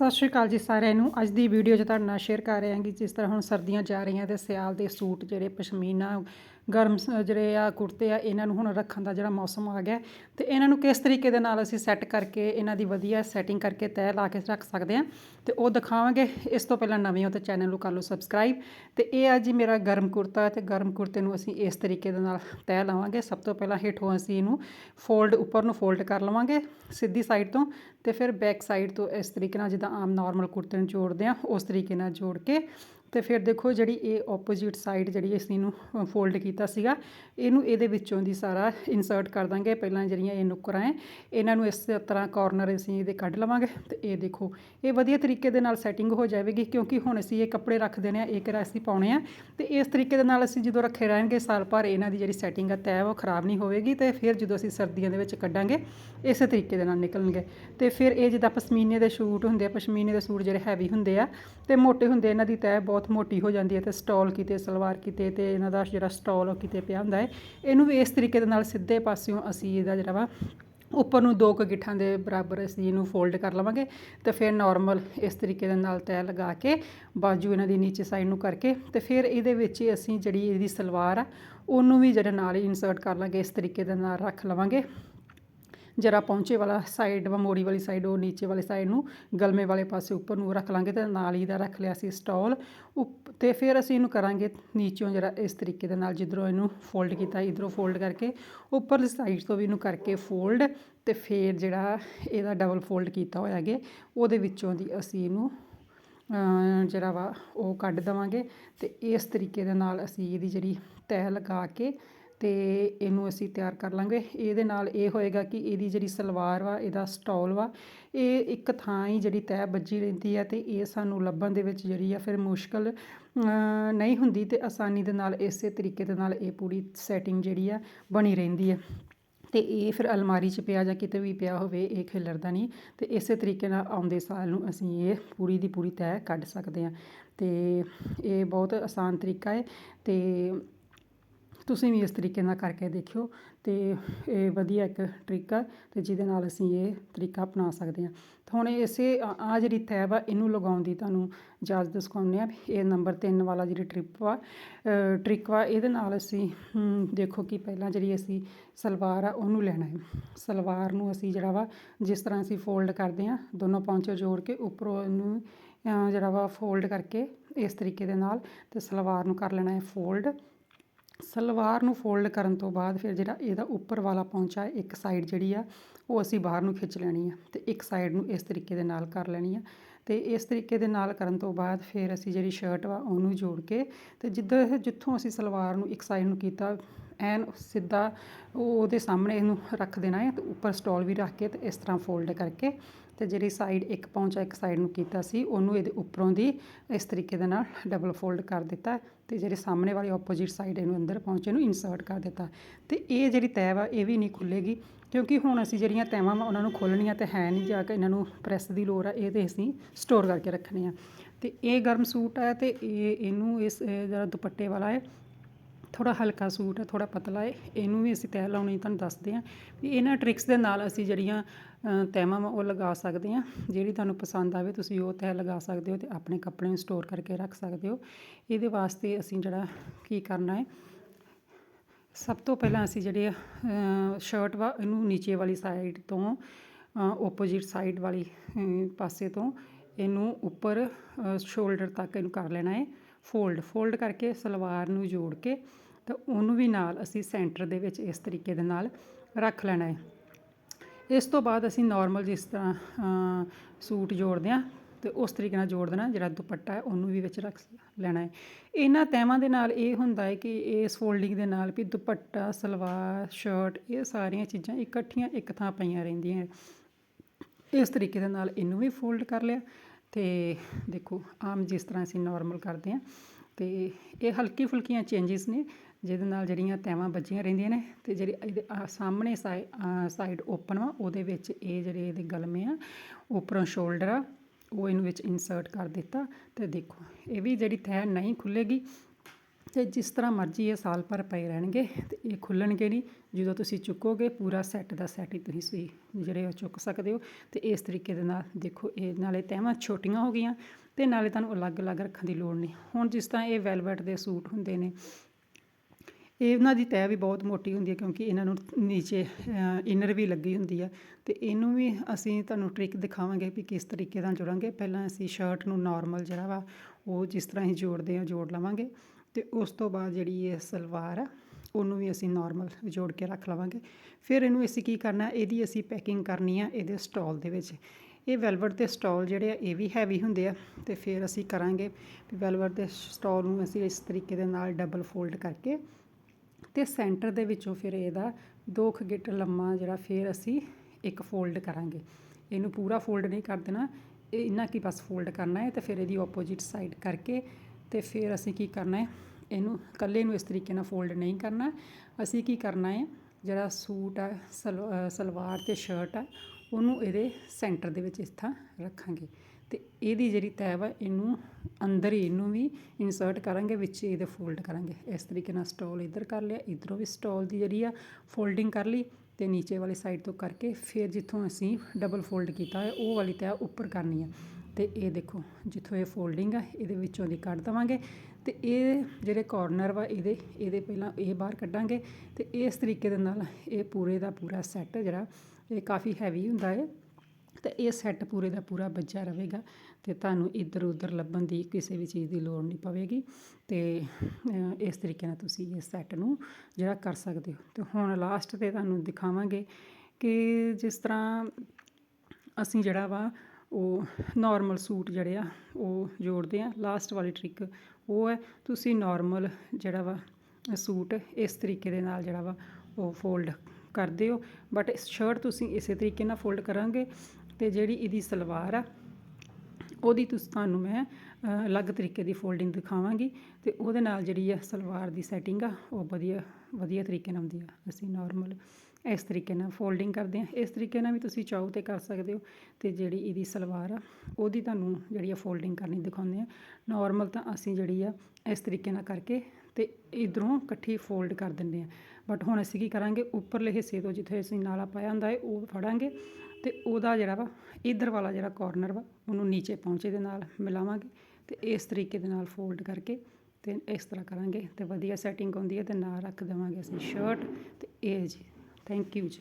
ਸਤਿ ਸ਼੍ਰੀ ਅਕਾਲ ਜੀ ਸਾਰਿਆਂ ਨੂੰ। ਅੱਜ ਦੀ ਵੀਡੀਓ 'ਚ ਤੁਹਾਡੇ ਨਾਲ ਸ਼ੇਅਰ ਕਰ ਰਹੇ ਹਾਂ ਕਿ ਜਿਸ ਤਰ੍ਹਾਂ ਹੁਣ ਸਰਦੀਆਂ ਜਾ ਰਹੀਆਂ ਤੇ ਸਿਆਲ ਦੇ ਸੂਟ ਜਿਹੜੇ ਪਸ਼ਮੀਨਾ ਗਰਮ ਸ- ਜਿਹੜੇ ਆ ਕੁੜਤੇ ਆ, ਇਹਨਾਂ ਨੂੰ ਹੁਣ ਰੱਖਣ ਦਾ ਜਿਹੜਾ ਮੌਸਮ ਆ ਗਿਆ। ਤੇ ਇਹਨਾਂ ਨੂੰ ਕਿਸ ਤਰੀਕੇ ਦੇ ਨਾਲ ਅਸੀਂ ਸੈੱਟ ਕਰਕੇ, ਇਹਨਾਂ ਦੀ ਵਧੀਆ ਸੈਟਿੰਗ ਕਰਕੇ ਤੈਅ ਲਾ ਕੇ ਰੱਖ ਸਕਦੇ ਹਾਂ। ਤੇ ਉਹ ਦਿਖਾਵਾਂਗੇ। ਇਸ ਤੋਂ ਪਹਿਲਾਂ ਨਵੇਂ ਹੋ ਤੇ ਚੈਨਲ ਨੂੰ ਕਰ ਲਓ ਸਬਸਕ੍ਰਾਈਬ ਤੇ ਇਹ ਆ ਜੀ ਮੇਰਾ ਗਰਮ ਕੁੜਤਾ ਤੇ ਗਰਮ ਕੁੜਤੇ ਨੂੰ ਅਸੀਂ ਇਸ ਤਰੀਕੇ ਦੇ ਨਾਲ ਤੈਅ ਲਾਵਾਂਗੇ। ਸਭ ਤੋਂ ਪਹਿਲਾਂ ਹੇਠੋਂ ਅਸੀਂ ਇਹਨੂੰ ਫੋਲਡ ਉੱਪਰ ਨੂੰ ਫੋਲਡ ਕਰ ਲਵਾਂਗੇ ਸਿੱਧੀ ਸਾਈਡ ਤੋਂ। ਤੇ ਫਿਰ ਬੈਕ ਸਾਈਡ ਤੋਂ ਇਸ ਤਰੀਕੇ ਨਾਲ ਜਿੱਦਾਂ ਆਮ ਨਾਰਮਲ ਕੁੜਤੇ ਨੂੰ ਜੋੜਦੇ ਆ ਉਸ ਤਰੀਕੇ ਨਾਲ ਜੋੜ ਕੇ ਤੇ ਫਿਰ ਦੇਖੋ ਜਿਹੜੀ ਇਹ ਆਪੋਜੀਟ ਸਾਈਡ ਜਿਹੜੀ ਅਸੀਂ ਇਹਨੂੰ ਫੋਲਡ ਕੀਤਾ ਸੀਗਾ, ਇਹਨੂੰ ਇਹਦੇ ਵਿੱਚੋਂ ਦੀ ਸਾਰਾ ਇਨਸਰਟ ਕਰ ਦਾਂਗੇ। ਪਹਿਲਾਂ ਜਿਹੜੀਆਂ ਇਹ ਨੁਕਰਾਂ ਹੈ ਇਹਨਾਂ ਨੂੰ ਇਸ ਤਰ੍ਹਾਂ ਕਾਰਨਰ ਅਸੀਂ ਇਹਦੇ ਕੱਢ ਲਵਾਂਗੇ ਤੇ ਇਹ ਦੇਖੋ, ਇਹ ਵਧੀਆ ਤਰੀਕੇ ਦੇ ਨਾਲ ਸੈਟਿੰਗ ਹੋ ਜਾਵੇਗੀ ਕਿਉਂਕਿ ਹੁਣ ਅਸੀਂ ਇਹ ਕੱਪੜੇ ਰੱਖ ਦੇਣੇ ਆ ਇੱਕ ਰ ਅਸੀਂ ਪਾਉਣੇ ਆ ਤੇ ਇਸ ਤਰੀਕੇ ਦੇ ਨਾਲ ਅਸੀਂ ਜਦੋਂ ਰੱਖੇ ਰਹਿਣਗੇ, ਸਾਲ ਭਰ ਇਹਨਾਂ ਦੀ ਜਿਹੜੀ ਸੈਟਿੰਗ ਆ ਤੈਅ ਉਹ ਖਰਾਬ ਨਹੀਂ ਹੋਵੇਗੀ ਤੇ ਫਿਰ ਜਦੋਂ ਅਸੀਂ ਸਰਦੀਆਂ ਦੇ ਵਿੱਚ ਕੱਢਾਂਗੇ, ਇਸੇ ਤਰੀਕੇ ਦੇ ਨਾਲ ਨਿਕਲਣਗੇ। ਤੇ ਫਿਰ ਇਹ ਜਿੱਦਾਂ ਪਸ਼ਮੀਨੇ ਦੇ ਸੂਟ ਹੁੰਦੇ ਆ, ਪਸ਼ਮੀਨੇ ਦੇ ਸੂਟ ਜਿਹੜੇ ਹੈਵੀ ਹੁੰਦੇ ਆ ਤੇ ਮੋਟੇ ਹੁੰਦੇ ਇਹਨਾਂ ਦੀ ਤੈਅ ਬਹੁਤ ਬਹੁਤ ਮੋਟੀ ਹੋ ਜਾਂਦੀ ਹੈ ਤੇ ਸਟਾਲ ਕਿਤੇ, ਸਲਵਾਰ ਕਿਤੇ ਤੇ ਇਹਨਾਂ ਦਾ ਜਿਹੜਾ ਸਟਾਲ ਉਹ ਕਿਤੇ ਪਿਆ ਹੁੰਦਾ ਹੈ। ਇਹਨੂੰ ਵੀ ਇਸ ਤਰੀਕੇ ਦੇ ਨਾਲ ਸਿੱਧੇ ਪਾਸਿਓਂ ਅਸੀਂ ਇਹਦਾ ਜਿਹੜਾ ਵਾ ਉੱਪਰ ਨੂੰ ਦੋ ਕੁ ਗਿੱਠਾਂ ਦੇ ਬਰਾਬਰ ਅਸੀਂ ਇਹਨੂੰ ਫੋਲਡ ਕਰ ਲਵਾਂਗੇ ਤੇ ਫਿਰ ਨਾਰਮਲ ਇਸ ਤਰੀਕੇ ਦੇ ਨਾਲ ਤੈਅ ਲਗਾ ਕੇ ਬਾਜੂ ਇਹਨਾਂ ਦੀ ਨੀਚੇ ਸਾਈਡ ਨੂੰ ਕਰਕੇ ਤੇ ਫਿਰ ਇਹਦੇ ਵਿੱਚ ਅਸੀਂ ਜਿਹੜੀ ਇਹਦੀ ਸਲਵਾਰ ਆ, ਉਹਨੂੰ ਵੀ ਜਿਹੜਾ ਨਾਲ ਹੀ ਇਨਸਰਟ ਕਰ ਲਾਂਗੇ, ਇਸ ਤਰੀਕੇ ਦੇ ਨਾਲ ਰੱਖ ਲਵਾਂਗੇ। ਜਰਾ ਪਹੁੰਚੇ ਵਾਲਾ ਸਾਈਡ ਵਾ, ਮੋੜੀ ਵਾਲੀ ਸਾਈਡ ਉਹ ਨੀਚੇ ਵਾਲੀ ਸਾਈਡ ਨੂੰ ਗਲਮੇ ਵਾਲੇ ਪਾਸੇ ਉੱਪਰ ਨੂੰ ਰੱਖ ਲਾਂਗੇ ਤੇ ਨਾਲ ਹੀ ਦਾ ਰੱਖ ਲਿਆ ਸੀ ਸਟਾਲ ਉੱਪ, ਤੇ ਫਿਰ ਅਸੀਂ ਇਹਨੂੰ ਕਰਾਂਗੇ ਨੀਚੋਂ ਜਰਾ ਇਸ ਤਰੀਕੇ ਦੇ ਨਾਲ ਜਿੱਧਰੋਂ ਇਹਨੂੰ ਫੋਲਡ ਕੀਤਾ, ਇਧਰੋਂ ਫੋਲਡ ਕਰਕੇ ਉੱਪਰਲੀ ਸਾਈਡ ਤੋਂ ਵੀ ਇਹਨੂੰ ਕਰਕੇ ਫੋਲਡ ਤੇ ਫਿਰ ਜਿਹੜਾ ਇਹਦਾ ਡਬਲ ਫੋਲਡ ਕੀਤਾ ਹੋਇਆ ਹੈਗੇ, ਉਹਦੇ ਵਿੱਚੋਂ ਦੀ ਅਸੀਂ ਇਹਨੂੰ ਜਿਹੜਾ ਵਾ ਉਹ ਕੱਢ ਦਵਾਂਗੇ ਤੇ ਇਸ ਤਰੀਕੇ ਦੇ ਨਾਲ ਅਸੀਂ ਇਹਦੀ ਜਿਹੜੀ ਤੈਅ ਲਗਾ ਕੇ ਅਤੇ ਇਹਨੂੰ ਅਸੀਂ ਤਿਆਰ ਕਰ ਲਾਂਗੇ। ਇਹਦੇ ਨਾਲ ਇਹ ਹੋਏਗਾ ਕਿ ਇਹਦੀ ਜਿਹੜੀ ਸਲਵਾਰ ਵਾ, ਇਹਦਾ ਸਟੋਲ ਵਾ, ਇਹ ਇੱਕ ਥਾਂ ਹੀ ਜਿਹੜੀ ਤੈਅ ਵੱਜੀ ਰਹਿੰਦੀ ਆ ਅਤੇ ਇਹ ਸਾਨੂੰ ਲੱਭਣ ਦੇ ਵਿੱਚ ਜਿਹੜੀ ਆ ਫਿਰ ਮੁਸ਼ਕਲ ਨਹੀਂ ਹੁੰਦੀ ਅਤੇ ਆਸਾਨੀ ਦੇ ਨਾਲ ਇਸੇ ਤਰੀਕੇ ਦੇ ਨਾਲ ਇਹ ਪੂਰੀ ਸੈਟਿੰਗ ਜਿਹੜੀ ਆ ਬਣੀ ਰਹਿੰਦੀ ਹੈ ਅਤੇ ਇਹ ਫਿਰ ਅਲਮਾਰੀ 'ਚ ਪਿਆ ਜਾਂ ਕਿਤੇ ਵੀ ਪਿਆ ਹੋਵੇ, ਇਹ ਖਿਲਰਦਾ ਨਹੀਂ। ਅਤੇ ਇਸੇ ਤਰੀਕੇ ਨਾਲ ਆਉਂਦੇ ਸਾਲ ਨੂੰ ਅਸੀਂ ਇਹ ਪੂਰੀ ਦੀ ਪੂਰੀ ਤੈਅ ਕੱਢ ਸਕਦੇ ਹਾਂ ਅਤੇ ਇਹ ਬਹੁਤ ਆਸਾਨ ਤਰੀਕਾ ਹੈ ਅਤੇ ਤੁਸੀਂ ਵੀ ਇਸ ਤਰੀਕੇ ਨਾਲ ਕਰਕੇ ਦੇਖਿਓ ਤੇ ਇਹ ਵਧੀਆ ਇੱਕ ਟ੍ਰਿਕ ਆ ਤੇ ਜਿਹਦੇ ਨਾਲ ਅਸੀਂ ਇਹ ਤਰੀਕਾ ਅਪਣਾ ਸਕਦੇ ਹਾਂ। ਤਾਂ ਹੁਣ ਇਸੇ ਆ ਜਿਹੜੀ ਤੈਅ ਆ, ਇਹਨੂੰ ਲਗਾਉਣ ਦੀ ਤੁਹਾਨੂੰ ਇਜਾਜ਼ਤ ਸਿਖਾਉਂਦੇ ਆ ਇਹ ਨੰਬਰ 3 ਵਾਲਾ ਜਿਹੜੀ ਟ੍ਰਿਪ ਵਾ ਟ੍ਰਿਕ ਵਾ, ਇਹਦੇ ਨਾਲ ਅਸੀਂ ਦੇਖੋ ਕਿ ਪਹਿਲਾਂ ਜਿਹੜੀ ਅਸੀਂ ਸਲਵਾਰ ਆ ਉਹਨੂੰ ਲੈਣਾ ਹੈ। ਸਲਵਾਰ ਨੂੰ ਅਸੀਂ ਜਿਹੜਾ ਵਾ, ਜਿਸ ਤਰ੍ਹਾਂ ਅਸੀਂ ਫੋਲਡ ਕਰਦੇ ਆ ਦੋਨੋਂ ਪੌਂਚੇ ਜੋੜ ਕੇ ਉੱਪਰੋਂ ਇਹਨੂੰ ਜਿਹੜਾ ਵਾ ਫੋਲਡ ਕਰਕੇ ਇਸ ਤਰੀਕੇ ਦੇ ਨਾਲ ਤੇ ਸਲਵਾਰ ਨੂੰ ਕਰ ਲੈਣਾ ਹੈ ਫੋਲਡ ਸਲਵਾਰ ਨੂੰ ਫੋਲਡ ਕਰਨ ਤੋਂ ਬਾਅਦ ਫਿਰ ਜਿਹੜਾ ਇਹਦਾ ਉੱਪਰ ਵਾਲਾ ਪੌਂਚਾ ਹੈ, ਇੱਕ ਸਾਈਡ ਜਿਹੜੀ ਆ, ਉਹ ਅਸੀਂ ਬਾਹਰ ਨੂੰ ਖਿੱਚ ਲੈਣੀ ਆ ਤੇ ਇੱਕ ਸਾਈਡ ਨੂੰ ਇਸ ਤਰੀਕੇ ਦੇ ਨਾਲ ਕਰ ਲੈਣੀ ਆ ਤੇ ਇਸ ਤਰੀਕੇ ਦੇ ਨਾਲ ਕਰਨ ਤੋਂ ਬਾਅਦ ਫਿਰ ਅਸੀਂ ਜਿਹੜੀ ਸ਼ਰਟ ਵਾ ਉਹਨੂੰ ਜੋੜ ਕੇ ਤੇ ਜਿੱਦਾਂ ਜਿੱਥੋਂ ਅਸੀਂ ਸਲਵਾਰ ਨੂੰ ਇੱਕ ਸਾਈਡ ਨੂੰ ਕੀਤਾ ਐਨ ਸਿੱਧਾ ਉਹ ਉਹਦੇ ਸਾਹਮਣੇ ਇਹਨੂੰ ਰੱਖ ਦੇਣਾ ਹੈ ਤੇ ਉੱਪਰ ਸਟਾਲ ਵੀ ਰੱਖ ਕੇ ਤੇ ਇਸ ਤਰ੍ਹਾਂ ਫੋਲਡ ਕਰਕੇ ਤੇ ਜਿਹੜੀ ਸਾਈਡ ਇੱਕ ਪੌਂਚਾ ਇੱਕ ਸਾਈਡ ਨੂੰ ਕੀਤਾ ਸੀ, ਉਹਨੂੰ ਇਹਦੇ ਉੱਪਰੋਂ ਦੀ ਇਸ ਤਰੀਕੇ ਦੇ ਨਾਲ ਡਬਲ ਫੋਲਡ ਕਰ ਦਿੱਤਾ ਤੇ ਜਿਹੜੇ ਸਾਹਮਣੇ ਵਾਲੀ ਆਪੋਜੀਟ ਸਾਈਡ ਇਹਨੂੰ ਅੰਦਰ ਪੌਂਚੇ ਨੂੰ ਇਨਸਰਟ ਕਰ ਦਿੱਤਾ। ਤੇ ਇਹ ਜਿਹੜੀ ਤੈਅ ਵਾ, ਇਹ ਵੀ ਨਹੀਂ ਖੁੱਲੇਗੀ ਕਿਉਂਕਿ ਹੁਣ ਅਸੀਂ ਜਿਹੜੀਆਂ ਤੈਵਾਂ ਵਾ, ਉਹਨਾਂ ਨੂੰ ਖੋਲਣੀਆਂ ਤੇ ਹੈ ਨਹੀਂ, ਜਾ ਕੇ ਇਹਨਾਂ ਨੂੰ ਪ੍ਰੈਸ ਦੀ ਲੋੜ ਆ, ਇਹ ਤੇ ਅਸੀਂ ਸਟੋਰ ਕਰਕੇ ਰੱਖਣੇ ਆ। ਤੇ ਇਹ ਗਰਮ ਸੂਟ ਹੈ ਤੇ ਇਹ, ਇਹਨੂੰ ਇਸ ਜਿਹੜਾ ਦੁਪੱਟੇ ਵਾਲਾ ਹੈ ਥੋੜਾ ਹਲਕਾ ਸੂਟ ਹੈ ਥੋੜਾ ਪਤਲਾ ਹੈ ਇਹਨੂੰ ਵੀ ਅਸੀਂ ਤੈਅ ਲਾਉਣੀ ਤੁਹਾਨੂੰ ਦੱਸਦੇ ਹਾਂ ਵੀ ਇਹਨਾਂ ਟ੍ਰਿਕਸ ਦੇ ਨਾਲ ਅਸੀਂ ਜਿਹੜੀਆਂ ਅ, ਵਾ ਉਹ ਲਗਾ ਸਕਦੇ ਹਾਂ ਜਿਹੜੀ ਤੁਹਾਨੂੰ ਪਸੰਦ ਆਵੇ ਤੁਸੀਂ ਉਹ ਤੈਅ ਲਗਾ ਸਕਦੇ ਹੋ ਤੇ ਆਪਣੇ ਕੱਪੜੇ ਨੂੰ ਸਟੋਰ ਕਰਕੇ ਰੱਖ ਸਕਦੇ ਹੋ। ਇਹਦੇ ਵਾਸਤੇ ਅਸੀਂ ਜਿਹੜਾ ਕੀ ਕਰਨਾ ਹੈ ਸਭ ਤੋਂ ਪਹਿਲਾਂ ਅਸੀਂ ਜਿਹੜੇ ਸ਼ਰਟ ਵਾ ਇਹਨੂੰ ਨੀਚੇ ਵਾਲੀ ਸਾਈਡ ਤੋਂ ਓਪੋਜਿਟ ਸਾਈਡ ਵਾਲੀ ਪਾਸੇ ਤੋਂ ਇਹਨੂੰ ਉੱਪਰ ਸ਼ੋਲਡਰ ਤੱਕ ਇਹਨੂੰ ਕਰ ਲੈਣਾ ਹੈ। ਫੋਲਡ ਫੋਲਡ ਕਰਕੇ ਸਲਵਾਰ ਨੂੰ ਜੋੜ ਕੇ ਤਾਂ ਉਹਨੂੰ ਵੀ ਨਾਲ ਅਸੀਂ ਸੈਂਟਰ ਦੇ ਵਿੱਚ ਇਸ ਤਰੀਕੇ ਦੇ ਨਾਲ ਰੱਖ ਲੈਣਾ ਹੈ। ਇਸ ਤੋਂ ਬਾਅਦ ਅਸੀਂ ਨਾਰਮਲ ਜਿਸ ਤਰ੍ਹਾਂ ਸੂਟ ਜੋੜਦੇ ਹਾਂ ਤੇ ਉਸ ਤਰੀਕੇ ਨਾਲ ਜੋੜ ਦੇਣਾ, ਜਿਹੜਾ ਦੁਪੱਟਾ ਹੈ ਉਹਨੂੰ ਵੀ ਵਿੱਚ ਰੱਖ ਲੈਣਾ ਹੈ। ਇਹਨਾਂ ਤੈਵਾਂ ਦੇ ਨਾਲ ਇਹ ਹੁੰਦਾ ਹੈ ਕਿ ਇਸ ਫੋਲਡਿੰਗ ਦੇ ਨਾਲ ਵੀ ਦੁਪੱਟਾ, ਸਲਵਾਰ ਸ਼ਰਟ ਇਹ ਸਾਰੀਆਂ ਚੀਜ਼ਾਂ ਇਕੱਠੀਆਂ ਇੱਕ ਥਾਂ ਪਈਆਂ ਰਹਿੰਦੀਆਂ ਇਸ ਤਰੀਕੇ ਦੇ ਨਾਲ ਇਹਨੂੰ ਵੀ ਫੋਲਡ ਕਰ ਲਿਆ। ਅਤੇ ਦੇਖੋ, ਆਮ ਜਿਸ ਤਰ੍ਹਾਂ ਅਸੀਂ ਨੋਰਮਲ ਕਰਦੇ ਹਾਂ ਅਤੇ ਇਹ ਹਲਕੀ ਫੁਲਕੀਆਂ ਚੇਂਜਿਸ ਨੇ, ਜਿਹਦੇ ਨਾਲ ਜਿਹੜੀਆਂ ਤੈਵਾਂ ਵੱਜੀਆਂ ਰਹਿੰਦੀਆਂ ਨੇ ਅਤੇ ਜਿਹੜੀ ਇਹਦੇ ਆਹ ਸਾਹਮਣੇ ਸਾਈਡ ਓਪਨ ਵਾ, ਉਹਦੇ ਵਿੱਚ ਇਹ ਜਿਹੜੇ ਇਹਦੇ ਗਲਮੇ ਆ, ਉੱਪਰੋਂ ਸ਼ੋਲਡਰ ਆ, ਉਹ ਇਹਨੂੰ ਵਿੱਚ ਇਨਸਰਟ ਕਰ ਦਿੱਤਾ ਅਤੇ ਦੇਖੋ, ਇਹ ਵੀ ਜਿਹੜੀ ਤੈਅ ਨਹੀਂ ਖੁੱਲ੍ਹੇਗੀ ਅਤੇ ਜਿਸ ਤਰ੍ਹਾਂ ਮਰਜ਼ੀ ਇਹ ਸਾਲ ਭਰ ਪਏ ਰਹਿਣਗੇ ਅਤੇ ਇਹ ਖੁੱਲਣਗੇ ਨਹੀਂ, ਜਦੋਂ ਤੁਸੀਂ ਚੁੱਕੋਗੇ ਪੂਰਾ ਸੈੱਟ ਦਾ ਸੈੱਟ ਹੀ ਤੁਸੀਂ ਸੂਈ ਜਿਹੜੇ ਉਹ ਚੁੱਕ ਸਕਦੇ ਹੋ। ਅਤੇ ਇਸ ਤਰੀਕੇ ਦੇ ਨਾਲ ਦੇਖੋ, ਇਹ ਨਾਲੇ ਤਹਿਵਾਂ ਛੋਟੀਆਂ ਹੋ ਗਈਆਂ ਅਤੇ ਨਾਲੇ ਤੁਹਾਨੂੰ ਅਲੱਗ-ਅਲੱਗ ਰੱਖਣ ਦੀ ਲੋੜ ਨਹੀਂ। ਹੁਣ ਜਿਸ ਤਰ੍ਹਾਂ ਇਹ ਵੈਲਵਟ ਦੇ ਸੂਟ ਹੁੰਦੇ ਨੇ, ਇਹ ਉਹਨਾਂ ਦੀ ਤੈਅ ਵੀ ਬਹੁਤ ਮੋਟੀ ਹੁੰਦੀ ਹੈ ਕਿਉਂਕਿ ਇਹਨਾਂ ਨੂੰ ਨੀਚੇ ਇਨਰ ਵੀ ਲੱਗੀ ਹੁੰਦੀ ਹੈ। ਤੇ ਇਹਨੂੰ ਵੀ ਅਸੀਂ ਤੁਹਾਨੂੰ ਟ੍ਰਿਕ ਦਿਖਾਵਾਂਗੇ ਵੀ ਕਿਸ ਤਰੀਕੇ ਨਾਲ ਜੋੜਾਂਗੇ। ਪਹਿਲਾਂ ਅਸੀਂ ਸ਼ਰਟ ਨੂੰ ਨਾਰਮਲ ਜਿਹੜਾ ਵਾ, ਉਹ ਜਿਸ ਤਰ੍ਹਾਂ ਹੀ ਜੋੜਦੇ ਆ ਜੋੜ ਲਵਾਂਗੇ। ਅਤੇ ਉਸ ਤੋਂ ਬਾਅਦ ਜਿਹੜੀ ਇਹ ਸਲਵਾਰ ਆ, ਉਹਨੂੰ ਵੀ ਅਸੀਂ ਨੋਰਮਲ ਜੋੜ ਕੇ ਰੱਖ ਲਵਾਂਗੇ। ਫਿਰ ਇਹਨੂੰ ਅਸੀਂ ਕੀ ਕਰਨਾ, ਇਹਦੀ ਅਸੀਂ ਪੈਕਿੰਗ ਕਰਨੀ ਆ ਇਹਦੇ ਸਟਾਲ ਦੇ ਵਿੱਚ। ਇਹ ਵੈਲਵਟ ਦੇ ਸਟਾਲ ਜਿਹੜੇ ਆ, ਇਹ ਵੀ ਹੈਵੀ ਹੁੰਦੇ ਆ। ਤੇ ਫਿਰ ਅਸੀਂ ਕਰਾਂਗੇ ਵੀ ਵੈਲਵਟ ਦੇ ਸਟਾਲ ਨੂੰ ਅਸੀਂ ਇਸ ਤਰੀਕੇ ਦੇ ਨਾਲ ਡਬਲ ਫੋਲਡ ਕਰਕੇ ਤੇ ਸੈਂਟਰ ਦੇ ਵਿੱਚੋਂ ਫਿਰ ਇਹਦਾ ਦੋ ਕੁ ਗਿੱਟ ਲੰਮਾ ਜਿਹੜਾ ਫਿਰ ਅਸੀਂ ਇੱਕ ਫੋਲਡ ਕਰਾਂਗੇ। ਇਹਨੂੰ ਪੂਰਾ ਫੋਲਡ ਨਹੀਂ ਕਰ ਦੇਣਾ। ਇਹ ਇੰਨਾ ਕੀ ਬਸ ਫੋਲਡ ਕਰਨਾ ਹੈ ਤੇ ਫਿਰ ਇਹਦੀ ਆਪੋਜੀਟ ਸਾਈਡ ਕਰਕੇ ਤੇ ਫਿਰ ਅਸੀਂ ਕੀ ਕਰਨਾ ਹੈ, ਇਹਨੂੰ ਇਕੱਲੇ ਨੂੰ ਇਸ ਤਰੀਕੇ ਨਾਲ ਫੋਲਡ ਨਹੀਂ ਕਰਨਾ ਅਸੀਂ ਕੀ ਕਰਨਾ ਹੈ, ਜਿਹੜਾ ਸੂਟ ਆ, ਸਲ- ਸਲਵਾਰ ਤੇ ਸ਼ਰਟ ਆ, ਉਹਨੂੰ ਇਹਦੇ ਸੈਂਟਰ ਦੇ ਵਿੱਚ ਇਸ ਤਰ੍ਹਾਂ ਰੱਖਾਂਗੇ। ਤੇ ਇਹਦੀ ਜਿਹੜੀ ਤੈਅ ਵਾ, ਇਹਨੂੰ ਅੰਦਰ ਹੀ ਇਹਨੂੰ ਵੀ ਇਨਸਰਟ ਕਰਾਂਗੇ, ਵਿੱਚ ਇਹਦੇ ਫੋਲਡ ਕਰਾਂਗੇ। ਇਸ ਤਰੀਕੇ ਨਾਲ ਸਟੋਲ ਇੱਧਰ ਕਰ ਲਿਆ, ਇਧਰੋਂ ਵੀ ਸਟੋਲ ਦੀ ਜਿਹੜੀ ਆ ਫੋਲਡਿੰਗ ਕਰ ਲਈ ਤੇ ਨੀਚੇ ਵਾਲੀ ਸਾਈਡ ਤੋਂ ਕਰਕੇ ਫਿਰ ਜਿੱਥੋਂ ਅਸੀਂ ਡਬਲ ਫੋਲਡ ਕੀਤਾ ਹੈ ਉਹ ਵਾਲੀ ਤੈਅ ਉੱਪਰ ਕਰਨੀ ਹੈ ਤੇ ਇਹ ਦੇਖੋ, ਜਿੱਥੋਂ ਇਹ ਫੋਲਡਿੰਗ ਆ, ਇਹਦੇ ਵਿੱਚੋਂ ਦੀ ਕੱਢ ਦਵਾਂਗੇ ਤੇ ਇਹ ਜਿਹੜੇ ਕਾਰਨਰ ਵਾ ਇਹਦੇ ਇਹਦੇ ਪਹਿਲਾਂ ਇਹ ਬਾਹਰ ਕੱਢਾਂਗੇ ਤੇ ਇਸ ਤਰੀਕੇ ਦੇ ਨਾਲ ਇਹ ਪੂਰੇ ਦਾ ਪੂਰਾ ਸੈੱਟ ਜਿਹੜਾ, ਇਹ ਕਾਫੀ ਹੈਵੀ ਹੁੰਦਾ ਹੈ ਤੇ ਇਹ ਸੈੱਟ ਪੂਰੇ ਦਾ ਪੂਰਾ ਬੱਜਾ ਰਹੇਗਾ ਤੇ ਤੁਹਾਨੂੰ ਇੱਧਰ ਉੱਧਰ ਲੱਭਣ ਦੀ ਕਿਸੇ ਵੀ ਚੀਜ਼ ਦੀ ਲੋੜ ਨਹੀਂ ਪਵੇਗੀ ਤੇ ਇਸ ਤਰੀਕੇ ਨਾਲ ਤੁਸੀਂ ਇਹ ਸੈੱਟ ਨੂੰ ਜਿਹੜਾ ਕਰ ਸਕਦੇ ਹੋ। ਤੇ ਹੁਣ ਲਾਸਟ ਤੇ ਤੁਹਾਨੂੰ ਦਿਖਾਵਾਂਗੇ ਕਿ ਜਿਸ ਤਰ੍ਹਾਂ ਅਸੀਂ ਜਿਹੜਾ ਵਾ ਉਹ ਨੋਰਮਲ ਸੂਟ ਜਿਹੜੇ ਆ, ਉਹ ਜੋੜਦੇ ਆ। ਲਾਸਟ ਵਾਲੀ ਟ੍ਰਿਕ ਉਹ ਹੈ, ਤੁਸੀਂ ਨੋਰਮਲ ਜਿਹੜਾ ਵਾ, ਸੂਟ ਇਸ ਤਰੀਕੇ ਦੇ ਨਾਲ ਜਿਹੜਾ ਵਾ, ਉਹ ਫੋਲਡ ਕਰਦੇ ਹੋ। ਬਟ ਸ਼ਰਟ ਤੁਸੀਂ ਇਸੇ ਤਰੀਕੇ ਨਾਲ ਫੋਲਡ ਕਰਾਂਗੇ ਤੇ ਜਿਹੜੀ ਇਹਦੀ ਸਲਵਾਰ ਆ, ਉਹਦੀ ਤੁਸੀਂ, ਤੁਹਾਨੂੰ ਮੈਂ ਅਲੱਗ ਤਰੀਕੇ ਦੀ ਫੋਲਡਿੰਗ ਦਿਖਾਵਾਂਗੀ ਤੇ ਉਹਦੇ ਨਾਲ ਜਿਹੜੀ ਆ ਸਲਵਾਰ ਦੀ ਸੈਟਿੰਗ ਆ, ਉਹ ਵਧੀਆ ਵਧੀਆ ਤਰੀਕੇ ਨਾਲ ਹੁੰਦੀ ਆ। ਅਸੀਂ ਨਾਰਮਲ ਇਸ ਤਰੀਕੇ ਨਾਲ ਫੋਲਡਿੰਗ ਕਰਦੇ ਆ। ਇਸ ਤਰੀਕੇ ਨਾਲ ਵੀ ਤੁਸੀਂ ਚਾਹੋ ਤੇ ਕਰ ਸਕਦੇ ਹੋ ਤੇ ਜਿਹੜੀ ਇਹਦੀ ਸਲਵਾਰ ਆ, ਉਹਦੀ ਤੁਹਾਨੂੰ ਜਿਹੜੀ ਆ ਫੋਲਡਿੰਗ ਕਰਨੀ ਦਿਖਾਉਂਦੇ ਆ। ਨਾਰਮਲ ਤਾਂ ਅਸੀਂ ਜਿਹੜੀ ਆ ਇਸ ਤਰੀਕੇ ਨਾਲ ਕਰਕੇ ਤੇ ਇਧਰੋਂ ਇਕੱਠੀ ਫੋਲਡ ਕਰ ਦਿੰਦੇ ਆ। ਬਟ ਹੁਣ ਅਸੀਂ ਕੀ ਕਰਾਂਗੇ, ਉੱਪਰਲੇ ਹਿੱਸੇ ਤੋਂ ਜਿੱਥੇ ਅਸੀਂ ਨਾਲਾ ਪਾਇਆ ਹੁੰਦਾ ਹੈ ਉਹ ਫੜਾਂਗੇ ਤੇ ਉਹਦਾ ਜਿਹੜਾ ਵਾ, ਇਧਰ ਵਾਲਾ ਜਿਹੜਾ ਕਾਰਨਰ ਵਾ, ਉਹਨੂੰ ਨੀਚੇ ਪਹੁੰਚੇ ਦੇ ਨਾਲ ਮਿਲਾਵਾਂਗੇ ਤੇ ਇਸ ਤਰੀਕੇ ਦੇ ਨਾਲ ਫੋਲਡ ਕਰਕੇ ਤੇ ਇਸ ਤਰ੍ਹਾਂ ਕਰਾਂਗੇ ਤੇ ਵਧੀਆ ਸੈਟਿੰਗ ਆਉਂਦੀ ਹੈ ਤੇ ਨਾਲ ਰੱਖ ਦੇਵਾਂਗੇ ਅਸੀਂ ਸ਼ਰਟ ਤੇ ਇਹ ਜੀ। ਥੈਂਕ ਯੂ ਜੀ।